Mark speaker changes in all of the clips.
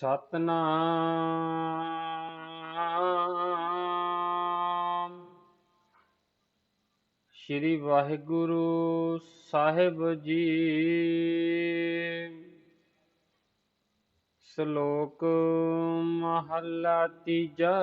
Speaker 1: ਸਤਨਾਮ। ਸ੍ਰੀ ਵਾਹਿਗੁਰੂ ਸਾਹਿਬ ਜੀ। ਸ਼ਲੋਕ ਮਹੱਲਾ ਤੀਜਾ।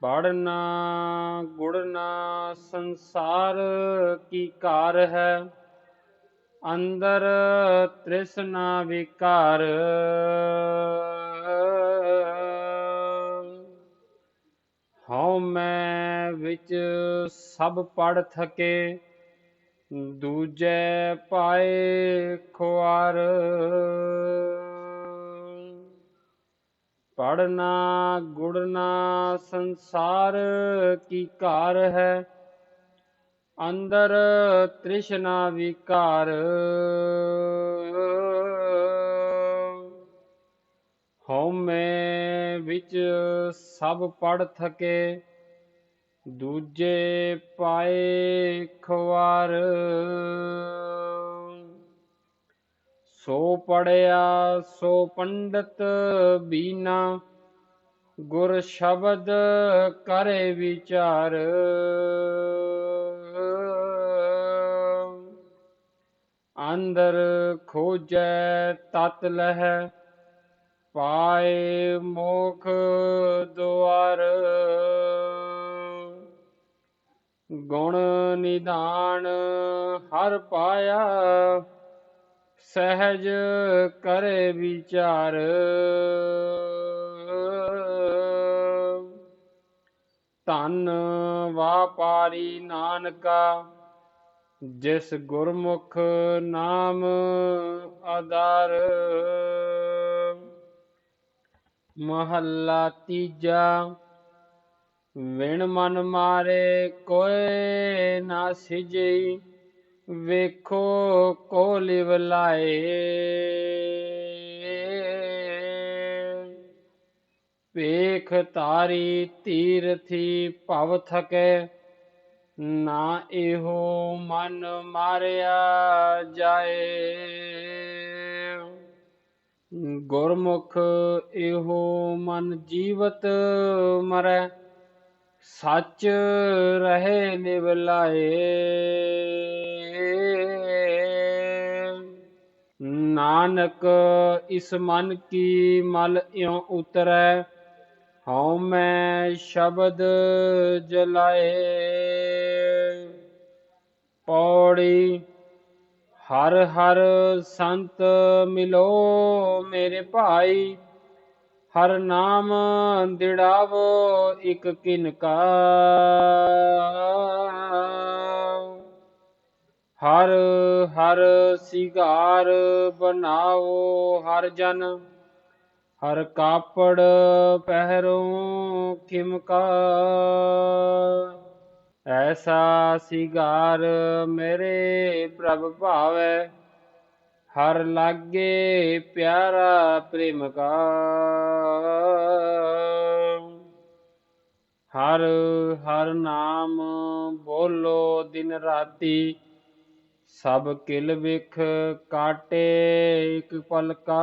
Speaker 1: ਪੜਨਾ ਗੁੜਨਾ ਸੰਸਾਰ ਕੀ ਕਾਰ ਹੈ? ਅੰਦਰ ਤ੍ਰਿਸ਼ਨਾ ਵਿਕਾਰ। ਹਉ ਮੈਂ ਵਿੱਚ ਸਭ ਪੜ ਥਕੇ, ਦੂਜੇ ਪਾਏ ਖੁਆਰ। ਪੜਨਾ ਗੁੜਨਾ ਸੰਸਾਰ ਕੀ ਕਾਰ ਹੈ ਅੰਦਰ ਤ੍ਰਿਸ਼ਨਾ ਵਿਕਾਰ। ਹਉਮੈ ਵਿੱਚ ਸਭ ਪੜ ਥਕੇ, ਦੂਜੇ ਪਾਏ ਖਵਾਰ ਸੋ ਪੜਿਆ ਸੋ ਪੰਡਤ ਬੀਨਾ, ਗੁਰ ਸ਼ਬਦ ਕਰੇ ਵਿਚਾਰ। ਅੰਦਰ ਖੋਜੈ ਤਤ ਲਹਿ, ਪਾਏ ਮੋਖ ਦੁਆਰ। ਗੁਣ ਨਿਧਾਨ ਹਰ ਪਾਇਆ, ਸਹਿਜ ਕਰੇ ਵਿਚਾਰ। ਧੰਨ ਵਾਪਾਰੀ ਨਾਨਕਾ ਜਿਸ ਗੁਰਮੁਖ ਨਾਮ ਆਧਾਰ। ਮਹੱਲਾ ਤੀਜਾ, ਵਿਣ ਮਨ ਮਾਰੇ ਕੋਏ ਨਾ ਸਿਜਈ ਵੇਖੋ ਕੋ ਲਿਵ ਲਾਏ। ਵੇਖ ਤਾਰੀ ਤੀਰਥੀ ਭਵ ਥਕੇ ਨਾ ਇਹੋ ਮਨ ਮਾਰਿਆ ਜਾਏ। ਗੁਰਮੁਖ ਇਹੋ ਮਨ ਜੀਵਤ ਮਰੈ, ਸੱਚ ਰਹੇ ਨਿਵ ਨਾਨਕ ਇਸ ਮਨ ਕੀ ਮਲ ਇਉ ਉਤਰੈ, ਹਉ ਮੈਂ ਸ਼ਬਦ ਜਲਾਏ। ਪੌੜੀ, ਹਰ ਹਰ ਸੰਤ ਮਿਲੋ ਮੇਰੇ ਭਾਈ, ਹਰ ਨਾਮ ਦਿੜਾਵੋ ਇਕ ਕਿਨਕਾ ਹਰ ਹਰ ਸਿਗਾਰ ਬਣਾਓ ਹਰ ਜਨ, ਹਰ ਕਾਪੜ ਪਹਿਰੋ ਖਿਮਕਾ। ਐਸਾ ਸਿਗਾਰ ਮੇਰੇ ਪ੍ਰਭ ਭਾਵੈ, ਹਰ ਲਾਗੇ ਪਿਆਰਾ ਪ੍ਰੇਮ ਕਾ ਹਰ ਹਰ ਨਾਮ ਬੋਲੋ ਦਿਨ ਰਾਤੀ, ਸਭ ਕਿਲ ਵਿਖ ਕਾਟੇ ਇਕ ਪਲਕਾ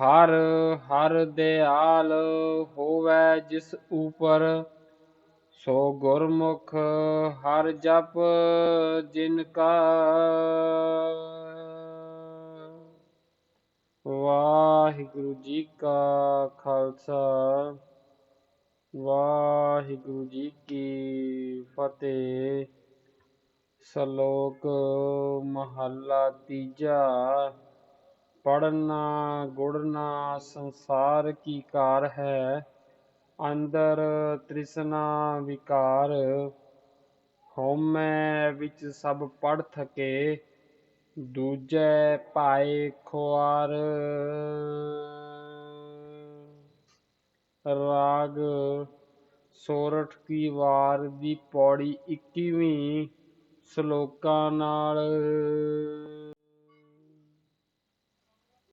Speaker 1: ਹਰ ਹਰ ਦਿਆਲ ਹੋਵੇ ਜਿਸ ਉਪਰ, ਸੋ ਗੁਰਮੁਖ ਹਰ ਜਪ ਜਿਨ ਕਾ। ਵਾਹਿਗੁਰੂ ਜੀ ਕਾ ਖਾਲਸਾ, ਵਾਹਿਗੁਰੂ ਜੀ ਕੀ ਫਤਿਹ। ਸ਼ਲੋਕ ਮਹੱਲਾ ਤੀਜਾ। ਪੜਨਾ ਗੁੜਨਾ ਸੰਸਾਰ ਕੀ ਕਾਰ ਹੈ? ਅੰਦਰ ਤ੍ਰਿਸ਼ਨਾ ਵਿਕਾਰ, ਹਉਮੈ ਵਿੱਚ ਸਭ ਪੜ ਥਕੇ, ਦੂਜੈ ਪਾਏ ਖੁਆਰ। ਰਾਗ, ਸੋਰਠ ਕੀ ਵਾਰ ਦੀ ਪੌੜੀ 21ਵੀਂ ਸ਼ਲੋਕਾਂ ਨਾਲ